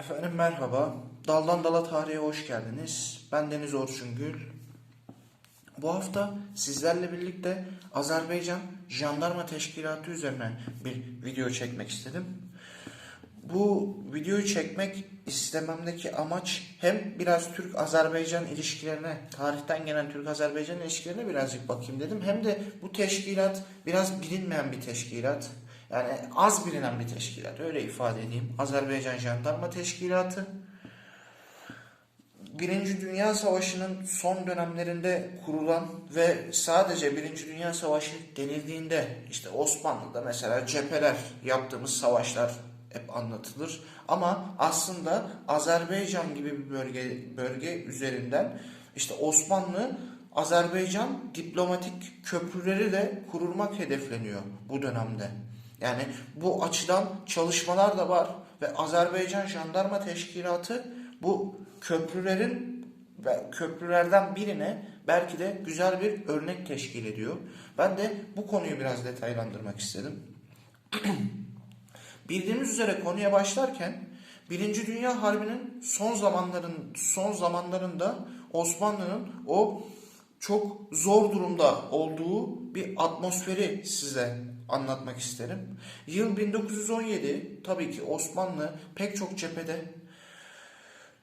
Efendim merhaba. Daldan Dala Tarihe hoş geldiniz. Ben Deniz Orçun Gül. Bu hafta sizlerle birlikte Azerbaycan Jandarma Teşkilatı üzerine bir video çekmek istedim. Bu videoyu çekmek istememdeki amaç hem biraz Türk-Azerbaycan ilişkilerine, tarihten gelen Türk-Azerbaycan ilişkilerine birazcık bakayım dedim. Hem de bu teşkilat biraz bilinmeyen bir teşkilat. Yani az bilinen bir teşkilat öyle ifade edeyim. Azerbaycan Jandarma Teşkilatı. Birinci Dünya Savaşı'nın son dönemlerinde kurulan ve sadece Birinci Dünya Savaşı denildiğinde işte Osmanlı'da mesela cepheler yaptığımız savaşlar hep anlatılır. Ama aslında Azerbaycan gibi bir bölge bölge üzerinden işte Osmanlı Azerbaycan diplomatik köprüleri de kurulmak hedefleniyor bu dönemde. Yani bu açıdan çalışmalar da var ve Azerbaycan Jandarma Teşkilatı bu köprülerin ve köprülerden birine belki de güzel bir örnek teşkil ediyor. Ben de bu konuyu biraz detaylandırmak istedim. Bildiğimiz üzere konuya başlarken Birinci Dünya Harbi'nin son zamanların son zamanlarında Osmanlı'nın o çok zor durumda olduğu bir atmosferi size anlatmak isterim. Yıl 1917 tabii ki Osmanlı pek çok cephede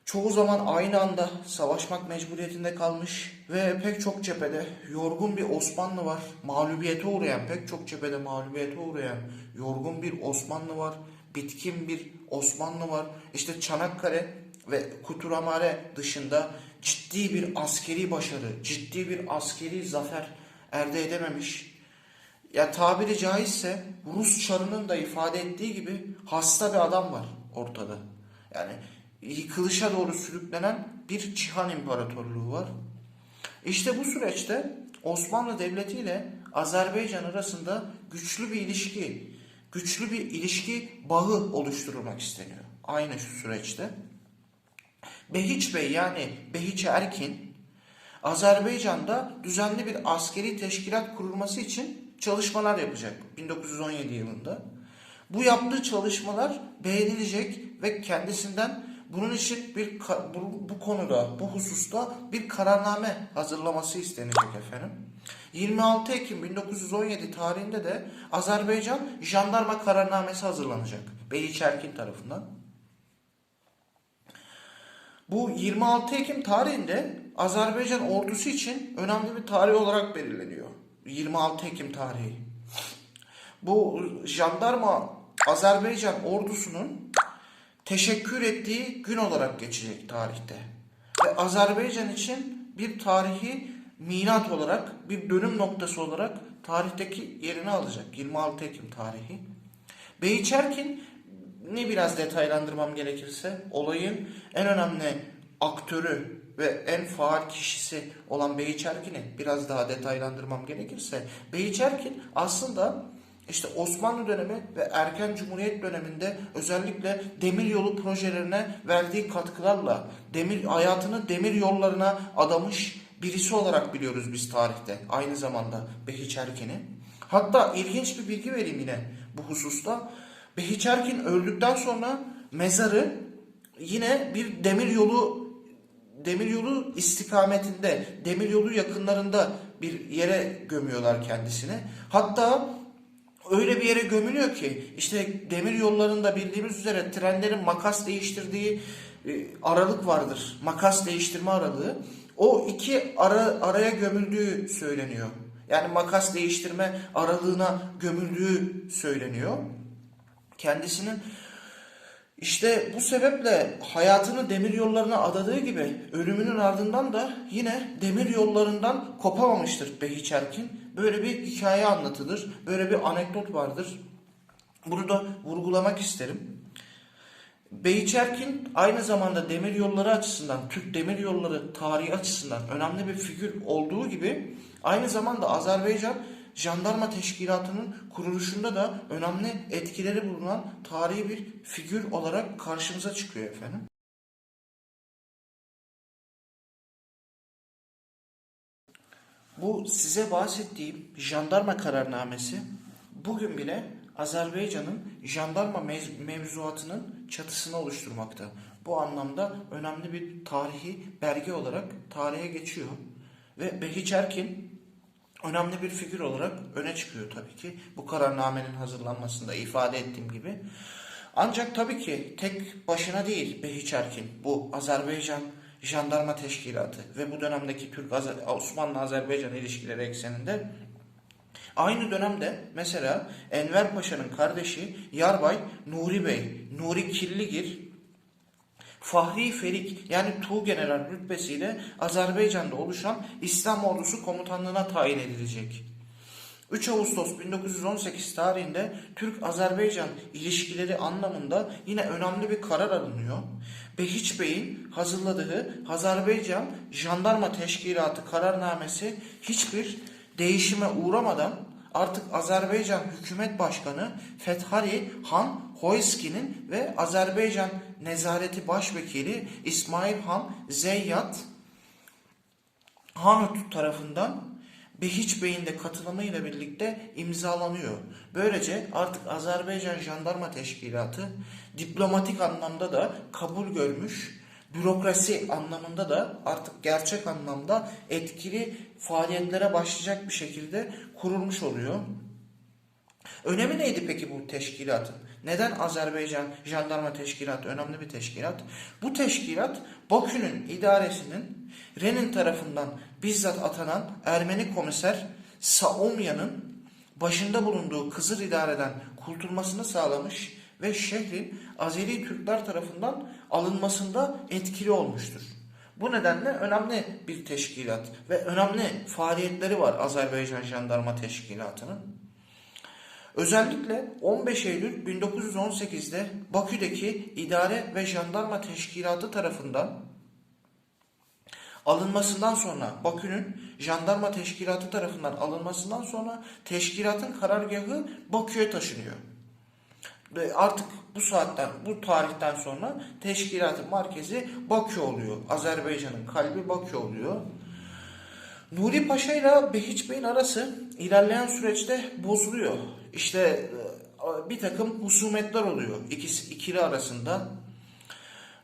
çoğu zaman aynı anda savaşmak mecburiyetinde kalmış ve pek çok cephede yorgun bir Osmanlı var. Mağlubiyete uğrayan, pek çok cephede mağlubiyete uğrayan yorgun bir Osmanlı var. Bitkin bir Osmanlı var. İşte Çanakkale ve Kuturamare dışında ciddi bir askeri başarı, ciddi bir askeri zafer elde edememiş. Ya tabiri caizse Rus çarının da ifade ettiği gibi hasta bir adam var ortada. Yani yıkılışa doğru sürüklenen bir Cihan İmparatorluğu var. İşte bu süreçte Osmanlı Devleti ile Azerbaycan arasında güçlü bir ilişki, güçlü bir ilişki bağı oluşturulmak isteniyor. Aynı şu süreçte. Behiç Bey yani Behiç Erkin Azerbaycan'da düzenli bir askeri teşkilat kurulması için çalışmalar yapacak 1917 yılında. Bu yaptığı çalışmalar beğenilecek ve kendisinden bunun için bir bu, bu konuda, bu hususta bir kararname hazırlaması istenecek efendim. 26 Ekim 1917 tarihinde de Azerbaycan jandarma kararnamesi hazırlanacak Behiç Erkin tarafından. Bu 26 Ekim tarihinde Azerbaycan ordusu için önemli bir tarih olarak belirleniyor. 26 Ekim tarihi. Bu jandarma Azerbaycan ordusunun teşekkür ettiği gün olarak geçecek tarihte. Ve Azerbaycan için bir tarihi milat olarak, bir dönüm noktası olarak tarihteki yerini alacak. 26 Ekim tarihi. Beyçerkin ne biraz detaylandırmam gerekirse olayın en önemli aktörü ve en faal kişisi olan Beyçerkin'i biraz daha detaylandırmam gerekirse Beyçerkin aslında işte Osmanlı dönemi ve erken Cumhuriyet döneminde özellikle demir yolu projelerine verdiği katkılarla demir hayatını demir yollarına adamış birisi olarak biliyoruz biz tarihte. Aynı zamanda Behiç Erkin'i. Hatta ilginç bir bilgi vereyim yine bu hususta. Behiç Erkin öldükten sonra mezarı yine bir demir yolu demir yolu istikametinde, demir yolu yakınlarında bir yere gömüyorlar kendisini. Hatta öyle bir yere gömülüyor ki işte demir yollarında bildiğimiz üzere trenlerin makas değiştirdiği e, aralık vardır. Makas değiştirme aralığı. O iki ara, araya gömüldüğü söyleniyor. Yani makas değiştirme aralığına gömüldüğü söyleniyor. Kendisinin işte bu sebeple hayatını demir yollarına adadığı gibi ölümünün ardından da yine demir yollarından kopamamıştır Behiç Erkin. Böyle bir hikaye anlatılır. Böyle bir anekdot vardır. Bunu da vurgulamak isterim. Behiç Erkin aynı zamanda demir yolları açısından, Türk demir yolları tarihi açısından önemli bir figür olduğu gibi aynı zamanda Azerbaycan Jandarma Teşkilatı'nın kuruluşunda da önemli etkileri bulunan tarihi bir figür olarak karşımıza çıkıyor efendim. Bu size bahsettiğim jandarma kararnamesi bugün bile Azerbaycan'ın jandarma mevzuatının çatısını oluşturmakta. Bu anlamda önemli bir tarihi belge olarak tarihe geçiyor. Ve Behiç Erkin önemli bir figür olarak öne çıkıyor tabii ki. Bu kararnamenin hazırlanmasında ifade ettiğim gibi. Ancak tabii ki tek başına değil Behiç Erkin. Bu Azerbaycan Jandarma Teşkilatı ve bu dönemdeki Türk Osmanlı-Azerbaycan ilişkileri ekseninde Aynı dönemde mesela Enver Paşa'nın kardeşi Yarbay Nuri Bey, Nuri Killigir, Fahri Ferik yani Tuğ General rütbesiyle Azerbaycan'da oluşan İslam Ordusu komutanlığına tayin edilecek. 3 Ağustos 1918 tarihinde Türk-Azerbaycan ilişkileri anlamında yine önemli bir karar alınıyor. Behiç Bey'in hazırladığı Azerbaycan Jandarma Teşkilatı kararnamesi hiçbir değişime uğramadan artık Azerbaycan Hükümet Başkanı Fethari Han Hoyski'nin ve Azerbaycan Nezareti Başvekili İsmail Han Zeyyat Hanut tarafından Behiç Bey'in de katılımıyla birlikte imzalanıyor. Böylece artık Azerbaycan Jandarma Teşkilatı diplomatik anlamda da kabul görmüş, bürokrasi anlamında da artık gerçek anlamda etkili faaliyetlere başlayacak bir şekilde kurulmuş oluyor. Önemi neydi peki bu teşkilatın? Neden Azerbaycan Jandarma Teşkilatı önemli bir teşkilat? Bu teşkilat Bakü'nün idaresinin Renin tarafından bizzat atanan Ermeni komiser Saomya'nın başında bulunduğu Kızıl idareden kurtulmasını sağlamış ve şehrin Azeri Türkler tarafından alınmasında etkili olmuştur. Bu nedenle önemli bir teşkilat ve önemli faaliyetleri var Azerbaycan Jandarma Teşkilatı'nın. Özellikle 15 Eylül 1918'de Bakü'deki İdare ve Jandarma Teşkilatı tarafından alınmasından sonra Bakü'nün Jandarma Teşkilatı tarafından alınmasından sonra teşkilatın karargahı Bakü'ye taşınıyor. Ve artık bu saatten, bu tarihten sonra teşkilatın merkezi Bakü oluyor. Azerbaycan'ın kalbi Bakü oluyor. Nuri Paşa ile Behiç Bey'in arası ilerleyen süreçte bozuluyor. İşte e, bir takım husumetler oluyor ikisi, ikili arasında.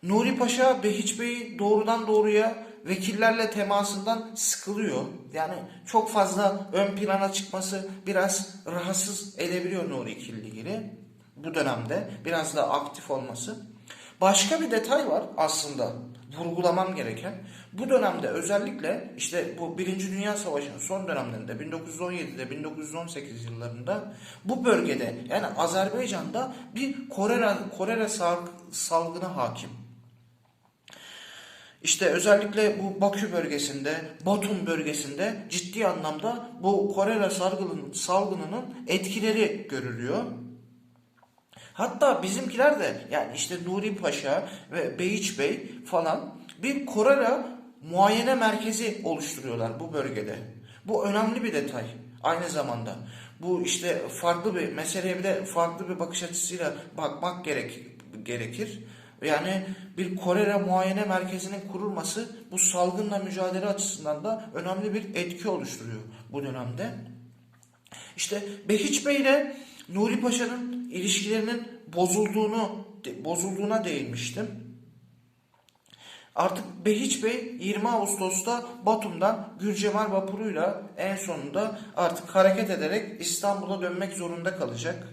Nuri Paşa Behiç Bey doğrudan doğruya vekillerle temasından sıkılıyor. Yani çok fazla ön plana çıkması biraz rahatsız edebiliyor Nuri Killigil'i bu dönemde biraz daha aktif olması. Başka bir detay var aslında vurgulamam gereken. Bu dönemde özellikle işte bu Birinci Dünya Savaşı'nın son dönemlerinde 1917'de 1918 yıllarında bu bölgede yani Azerbaycan'da bir kolera, kolera salgını hakim. İşte özellikle bu Bakü bölgesinde, Batum bölgesinde ciddi anlamda bu kolera salgınının etkileri görülüyor. Hatta bizimkiler de yani işte Nuri Paşa ve Beyiç Bey falan bir kolera muayene merkezi oluşturuyorlar bu bölgede. Bu önemli bir detay aynı zamanda. Bu işte farklı bir meseleye bir de farklı bir bakış açısıyla bakmak gerek, gerekir. Yani bir kolera muayene merkezinin kurulması bu salgınla mücadele açısından da önemli bir etki oluşturuyor bu dönemde. İşte Behiç Bey ile Nuri Paşa'nın ilişkilerinin bozulduğunu bozulduğuna değinmiştim. Artık Behiç Bey 20 Ağustos'ta Batum'dan Gülcemal vapuruyla en sonunda artık hareket ederek İstanbul'a dönmek zorunda kalacak.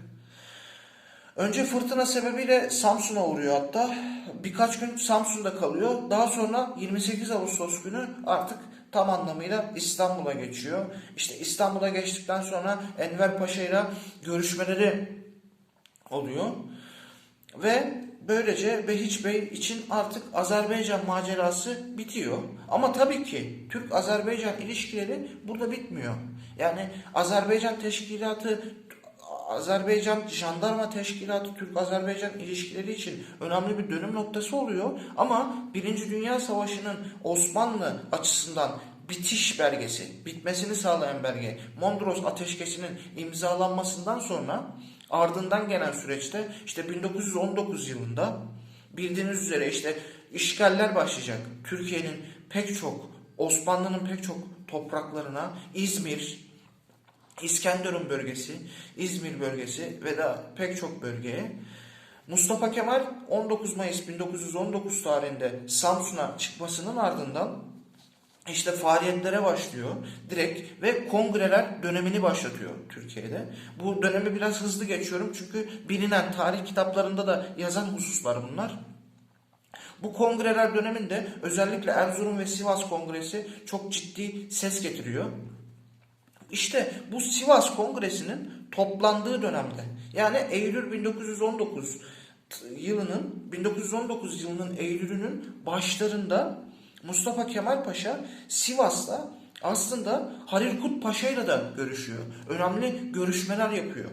Önce fırtına sebebiyle Samsun'a uğruyor hatta. Birkaç gün Samsun'da kalıyor. Daha sonra 28 Ağustos günü artık tam anlamıyla İstanbul'a geçiyor. İşte İstanbul'a geçtikten sonra Enver Paşa ile görüşmeleri oluyor. Ve böylece Behiç Bey için artık Azerbaycan macerası bitiyor. Ama tabii ki Türk-Azerbaycan ilişkileri burada bitmiyor. Yani Azerbaycan Teşkilatı Azerbaycan Jandarma Teşkilatı Türk-Azerbaycan ilişkileri için önemli bir dönüm noktası oluyor. Ama Birinci Dünya Savaşı'nın Osmanlı açısından bitiş belgesi, bitmesini sağlayan belge Mondros Ateşkesi'nin imzalanmasından sonra ardından gelen süreçte işte 1919 yılında bildiğiniz üzere işte işgaller başlayacak. Türkiye'nin pek çok Osmanlı'nın pek çok topraklarına İzmir, İskenderun bölgesi, İzmir bölgesi ve daha pek çok bölgeye Mustafa Kemal 19 Mayıs 1919 tarihinde Samsun'a çıkmasının ardından işte faaliyetlere başlıyor direkt ve kongreler dönemini başlatıyor Türkiye'de. Bu dönemi biraz hızlı geçiyorum çünkü bilinen tarih kitaplarında da yazan hususlar bunlar. Bu kongreler döneminde özellikle Erzurum ve Sivas Kongresi çok ciddi ses getiriyor. İşte bu Sivas Kongresi'nin toplandığı dönemde yani Eylül 1919 yılının 1919 yılının Eylül'ünün başlarında Mustafa Kemal Paşa Sivas'ta aslında Halil Kut Paşa'yla da görüşüyor. Önemli görüşmeler yapıyor.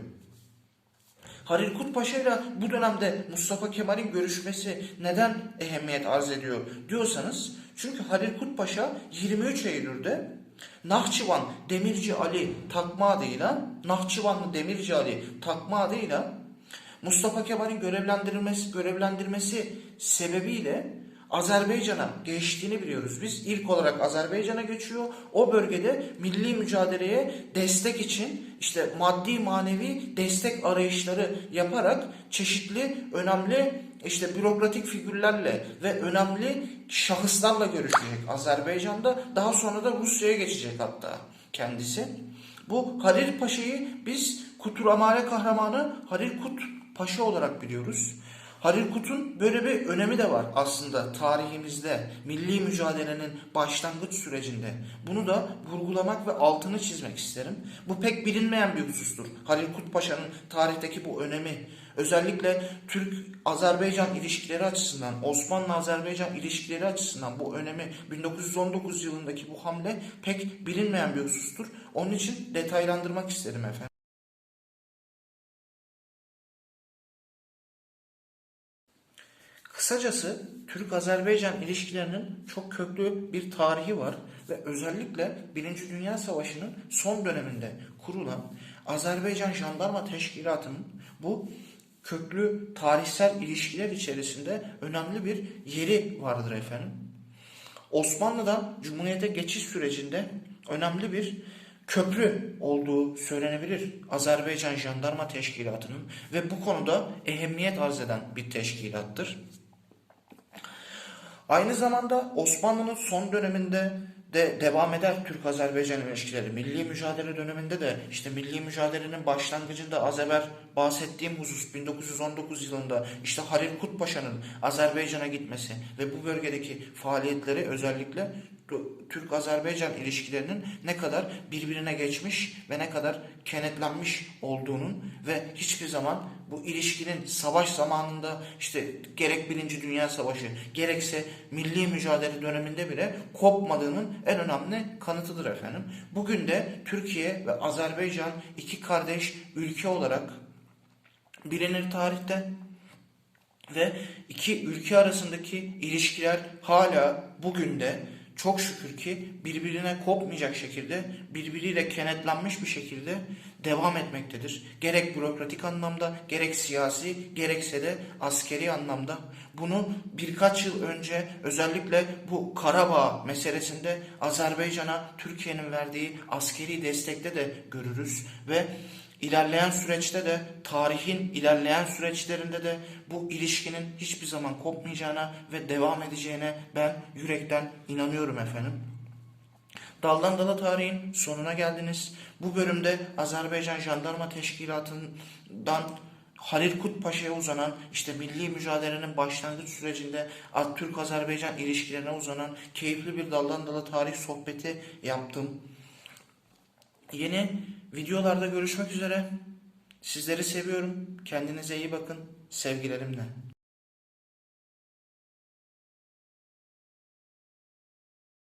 Halil Kut Paşa ile bu dönemde Mustafa Kemal'in görüşmesi neden ehemmiyet arz ediyor diyorsanız çünkü Halil Kut Paşa 23 Eylül'de Nahçıvan Demirci Ali takma adıyla Nahçıvanlı Demirci Ali takma adıyla Mustafa Kemal'in görevlendirilmesi görevlendirmesi sebebiyle Azerbaycan'a geçtiğini biliyoruz. Biz ilk olarak Azerbaycan'a geçiyor. O bölgede milli mücadeleye destek için işte maddi manevi destek arayışları yaparak çeşitli önemli işte bürokratik figürlerle ve önemli şahıslarla görüşecek Azerbaycan'da. Daha sonra da Rusya'ya geçecek hatta kendisi. Bu Halil Paşa'yı biz Kuturamare kahramanı Halil Kut Paşa olarak biliyoruz. Halil Kut'un böyle bir önemi de var aslında tarihimizde, milli mücadelenin başlangıç sürecinde. Bunu da vurgulamak ve altını çizmek isterim. Bu pek bilinmeyen bir husustur. Halil Kut Paşa'nın tarihteki bu önemi, özellikle Türk-Azerbaycan ilişkileri açısından, Osmanlı-Azerbaycan ilişkileri açısından bu önemi 1919 yılındaki bu hamle pek bilinmeyen bir husustur. Onun için detaylandırmak isterim efendim. Kısacası Türk-Azerbaycan ilişkilerinin çok köklü bir tarihi var ve özellikle Birinci Dünya Savaşı'nın son döneminde kurulan Azerbaycan Jandarma Teşkilatı'nın bu köklü tarihsel ilişkiler içerisinde önemli bir yeri vardır efendim. Osmanlı'dan Cumhuriyet'e geçiş sürecinde önemli bir köprü olduğu söylenebilir Azerbaycan Jandarma Teşkilatı'nın ve bu konuda ehemmiyet arz eden bir teşkilattır. Aynı zamanda Osmanlı'nın son döneminde de devam eder Türk-Azerbaycan ilişkileri. Milli mücadele döneminde de işte milli mücadelenin başlangıcında az evvel bahsettiğim husus 1919 yılında işte Halil Kut Paşa'nın Azerbaycan'a gitmesi ve bu bölgedeki faaliyetleri özellikle Türk-Azerbaycan ilişkilerinin ne kadar birbirine geçmiş ve ne kadar kenetlenmiş olduğunun ve hiçbir zaman bu ilişkinin savaş zamanında işte gerek Birinci Dünya Savaşı gerekse milli mücadele döneminde bile kopmadığının en önemli kanıtıdır efendim. Bugün de Türkiye ve Azerbaycan iki kardeş ülke olarak bilinir tarihte ve iki ülke arasındaki ilişkiler hala bugün de çok şükür ki birbirine kopmayacak şekilde, birbiriyle kenetlenmiş bir şekilde devam etmektedir. Gerek bürokratik anlamda, gerek siyasi, gerekse de askeri anlamda. Bunu birkaç yıl önce özellikle bu Karabağ meselesinde Azerbaycan'a Türkiye'nin verdiği askeri destekte de görürüz ve İlerleyen süreçte de tarihin ilerleyen süreçlerinde de bu ilişkinin hiçbir zaman kopmayacağına ve devam edeceğine ben yürekten inanıyorum efendim. Daldan Dala tarihin sonuna geldiniz. Bu bölümde Azerbaycan Jandarma Teşkilatı'ndan Halil Kut Paşa'ya uzanan işte milli mücadelenin başlangıç sürecinde Türk-Azerbaycan ilişkilerine uzanan keyifli bir daldan dala tarih sohbeti yaptım. Yeni videolarda görüşmek üzere. Sizleri seviyorum. Kendinize iyi bakın. Sevgilerimle.